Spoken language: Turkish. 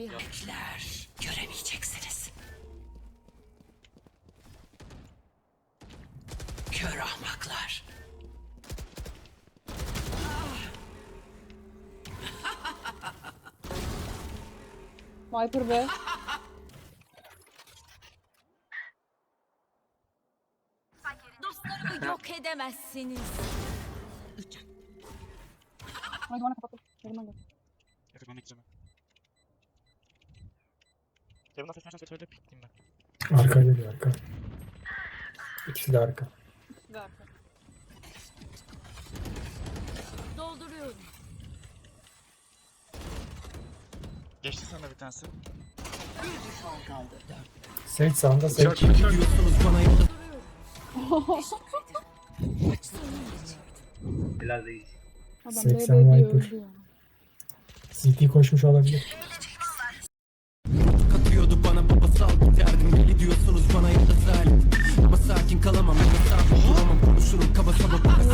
Bir Bekler. Göremeyeceksiniz. Kör ahmaklar. Viper be. dostlarımı yok edemezsiniz. Haydi bana kapattım. Yanıma gel. Efe bana gideceğim. Kevin affedersen söyle pikliyim ben. Arka geliyor arka. İkisi de arka. İkisi de arka. Dolduruyorum. Geçti sana bir tanesi. Sage sağında Sage. Helal değil. Adam 80 BB diye Viper. öldü ya. CT koşmuş olabilir. Konuşurum kaba saba